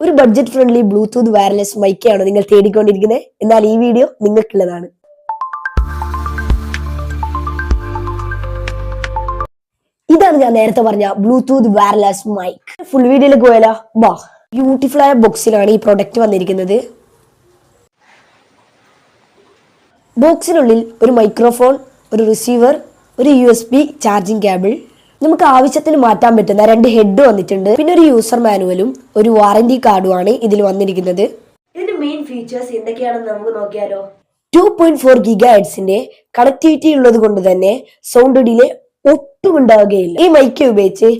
ഒരു budget friendly Bluetooth wireless മൈക്കാണ് നിങ്ങൾ തേടിക്കൊണ്ടിരിക്കുന്നത്. എന്നാൽ ഈ വീഡിയോ നിങ്ങൾക്കുള്ളതാണ്. ഇതാണ് ഞാൻ നേരത്തെ പറഞ്ഞ ബ്ലൂടൂത്ത് വയർലെസ് മൈക്ക് ഫുൾ വീഡിയോയിൽ പോയാലോ? വാ. ബ്യൂട്ടിഫുൾ ആയ ബോക്സിലാണ് ഈ പ്രൊഡക്റ്റ് വന്നിരിക്കുന്നത്. ബോക്സിനുള്ളിൽ ഒരു മൈക്രോഫോൺ ഒരു റിസീവർ ഒരു യു ചാർജിങ് കേബിൾ നമുക്ക് ആവശ്യത്തിന് മാറ്റാൻ പറ്റുന്ന രണ്ട് ഹെഡ് വന്നിട്ടുണ്ട്. പിന്നെ ഒരു യൂസർ മാനുവലും ഒരു വാറന്റി കാർഡുമാണ് ഇതിൽ വന്നിരിക്കുന്നത്. ഇതിന്റെ മെയിൻ ഫീച്ചേഴ്സ് എന്തൊക്കെയാണെന്ന് നമുക്ക് നോക്കിയാലോ? ടു പോയിന്റ് ഫോർ ഗിഗ ഹെഡ്സിന്റെ കണക്ടിവിറ്റി ഉള്ളത് കൊണ്ട് തന്നെ സൗണ്ട് ഡിലെ ഒട്ടും ഉണ്ടാവുകയില്ല. ഈ മൈക്ക് ഉപയോഗിച്ച്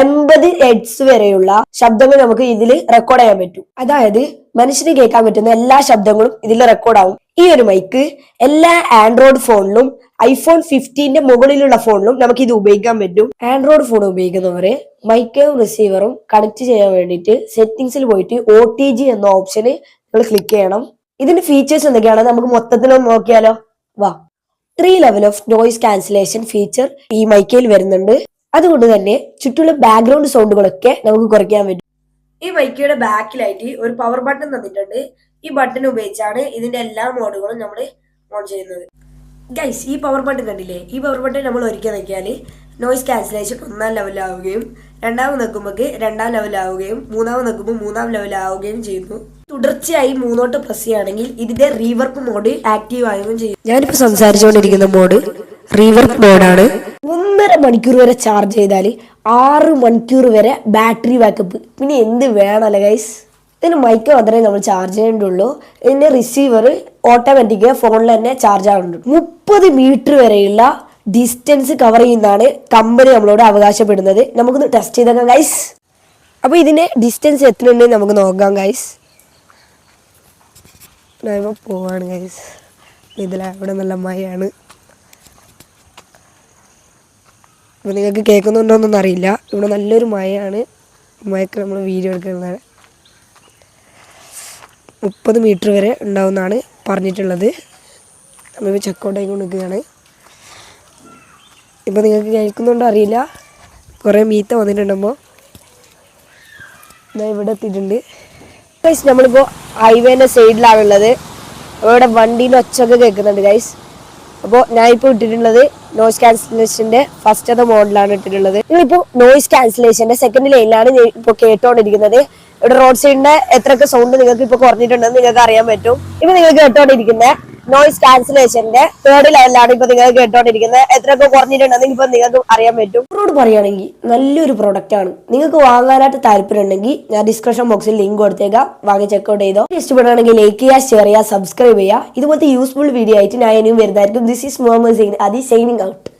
എൺപത് എഡ്സ് വരെയുള്ള ശബ്ദങ്ങൾ നമുക്ക് ഇതിൽ റെക്കോർഡ് ചെയ്യാൻ പറ്റും. അതായത് മനുഷ്യന് കേൾക്കാൻ പറ്റുന്ന എല്ലാ ശബ്ദങ്ങളും ഇതിൽ റെക്കോർഡ് ആവും. ഈ ഒരു മൈക്ക് എല്ലാ ആൻഡ്രോയിഡ് ഫോണിലും ഐഫോൺ ഫിഫ്റ്റീന്റെ മുകളിലുള്ള ഫോണിലും നമുക്ക് ഇത് ഉപയോഗിക്കാൻ പറ്റും. ആൻഡ്രോയിഡ് ഫോൺ ഉപയോഗിക്കുന്നവര് മൈക്കും റിസീവറും കണക്ട് ചെയ്യാൻ വേണ്ടിയിട്ട് സെറ്റിംഗ്സിൽ പോയിട്ട് ഒ എന്ന ഓപ്ഷന് നിങ്ങൾ ക്ലിക്ക് ചെയ്യണം. ഇതിന്റെ ഫീച്ചേഴ്സ് എന്തൊക്കെയാണ്? നമുക്ക് മൊത്തത്തിലൊന്ന് നോക്കിയാലോ. വാ. Three level of noise cancellation feature ഈ മൈക്കയിൽ വരുന്നുണ്ട്. അതുകൊണ്ട് തന്നെ ചുറ്റുള്ള ബാക്ക്ഗ്രൗണ്ട് സൗണ്ടുകളൊക്കെ നമുക്ക് കുറയ്ക്കാൻ പറ്റും. ഈ മൈക്കയുടെ ബാക്കിലായിട്ട് ഒരു പവർ ബട്ടൺ തന്നിട്ടുണ്ട്. ഈ ബട്ടൺ ഉപയോഗിച്ചാണ് ഇതിന്റെ എല്ലാ മോഡുകളും നമ്മൾ ഓൺ ചെയ്യുന്നത്. ഗൈസ് ഈ പവർ ബട്ടൺ കണ്ടില്ലേ? ഈ പവർ ബട്ടൺ നമ്മൾ ഒരിക്കൽ നോക്കിയാൽ നോയിസ് ക്യാൻസലേഷൻ ഒന്നാം ലെവലാവുകയും രണ്ടാമത് നോക്കുമ്പോൾ രണ്ടാം ലെവലാവുകയും മൂന്നാമത് നിൽക്കുമ്പോൾ മൂന്നാം ലെവലാവുകയും ചെയ്യുന്നു. തുടർച്ചയായി മൂന്നോട്ട് പ്രസ് ചെയ്യുകയാണെങ്കിൽ ഇതിന്റെ റീവർക്ക് മോഡ് ആക്റ്റീവ് ആവുകയും ചെയ്യും. ഞാനിപ്പോൾ സംസാരിച്ചുകൊണ്ടിരിക്കുന്ന മോഡ് റീവർക്ക് മോഡാണ് ഒന്നര മണിക്കൂർ വരെ ചാർജ് ചെയ്താൽ ആറ് മണിക്കൂർ വരെ ബാറ്ററി ബാക്കപ്പ് പിന്നെ എന്ത് വേണമല്ലേ ഗൈസ് ഇതിന് മൈക്ക് മാത്രമേ നമ്മൾ ചാർജ് ചെയ്യേണ്ടുള്ളൂ ഇതിന്റെ റിസീവർ ഓട്ടോമാറ്റിക് ഫോണിൽ തന്നെ ചാർജ് ആവുന്നുണ്ട്. മുപ്പത് മീറ്റർ വരെയുള്ള ഡിസ്റ്റൻസ് കവർ ചെയ്യുന്നതാണ് കമ്പനി നമ്മളോട് അവകാശപ്പെടുന്നത്. നമുക്കൊന്ന് ടെസ്റ്റ് ചെയ്തേക്കാം ഗൈസ് അപ്പോൾ ഇതിന്റെ ഡിസ്റ്റൻസ് എത്രയുണ്ടെന്ന് നമുക്ക് നോക്കാം ഗൈസ് ഞാനിപ്പോൾ പോവാണ് ഗൈസ് ഇതിലവിടെ നല്ല മഴയാണ്. അപ്പോൾ നിങ്ങൾക്ക് കേൾക്കുന്നുണ്ടോയെന്നൊന്നും അറിയില്ല. ഇവിടെ നല്ലൊരു മഴയാണ്. മഴയ്ക്ക് നമ്മൾ വീഡിയോ എടുക്കുന്നത് മുപ്പത് മീറ്റർ വരെ ഉണ്ടാവുമെന്നാണ് പറഞ്ഞിട്ടുള്ളത്. നമ്മളിപ്പോൾ ചെക്കൗട്ട് ആയിക്കൊണ്ട് നിൽക്കുകയാണ്. ഇപ്പോൾ നിങ്ങൾക്ക് കേൾക്കുന്നുണ്ടോ അറിയില്ല. കുറേ മീത്ത വന്നിട്ടുണ്ടപ്പോൾ ഇതാ ഇവിടെ എത്തിയിട്ടുണ്ട്. ഗൈസ് നമ്മളിപ്പോൾ ഹൈവേന്റെ സൈഡിലാണുള്ളത് അപ്പോൾ ഇവിടെ വണ്ടീന്റെ ഒച്ചൊക്കെ കേൾക്കുന്നുണ്ട് ഗൈസ് അപ്പോൾ ഞാൻ ഇപ്പോൾ ഇട്ടിട്ടുള്ളത് നോയ്സ് ക്യാൻസലേഷന്റെ ഫസ്റ്റത്തെ മോഡലാണ് ഇട്ടിട്ടുള്ളത്. നിങ്ങളിപ്പോൾ നോയ്സ് ക്യാൻസലേഷന്റെ സെക്കൻഡ് ലൈനിലാണ് ഇപ്പോൾ കേട്ടോണ്ടിരിക്കുന്നത്. ഇവിടെ റോഡ് സൈഡിന്റെ എത്രയൊക്കെ സൗണ്ട് നിങ്ങൾക്ക് ഇപ്പോൾ കുറഞ്ഞിട്ടുണ്ടെന്ന് നിങ്ങൾക്ക് അറിയാൻ പറ്റും. ഇപ്പൊ നിങ്ങൾ കേട്ടോണ്ടിരിക്കുന്ന നോയിസ് കാൻസലേഷന്റെ തേർഡ് ലെവലിലാണ് ഇപ്പൊ നിങ്ങൾ കേട്ടോണ്ടിരിക്കുന്നത്. എത്രയൊക്കെ കുറഞ്ഞിട്ടുണ്ടെന്ന് ഇപ്പൊ നിങ്ങൾക്ക് അറിയാൻ പറ്റും. ഇവരോട് പറയുകയാണെങ്കിൽ നല്ലൊരു പ്രോഡക്റ്റ് ആണ്. നിങ്ങൾക്ക് വാങ്ങാനായിട്ട് താല്പര്യം ഉണ്ടെങ്കിൽ ഞാൻ ഡിസ്ക്രിപ്ഷൻ ബോക്സിൽ ലിങ്ക് കൊടുത്തേക്കാം. വാങ്ങി ചെക്ക്ഔട്ട് ചെയ്തോ. ഇഷ്ടപ്പെടുകയാണെങ്കിൽ ലൈക്ക് ചെയ്യുക ഷെയർ ചെയ്യുക സബ്സ്ക്രൈബ് ചെയ്യുക. ഇതുപോലത്തെ യൂസ്ഫുൾ വീഡിയോ ആയിട്ട് ഞാൻ ഇനിയും വരുന്നതായിരിക്കും. ദിസ് ഈസ് മുഹമ്മദ് സൈൻ അതി സൈനിങ് ഔട്ട്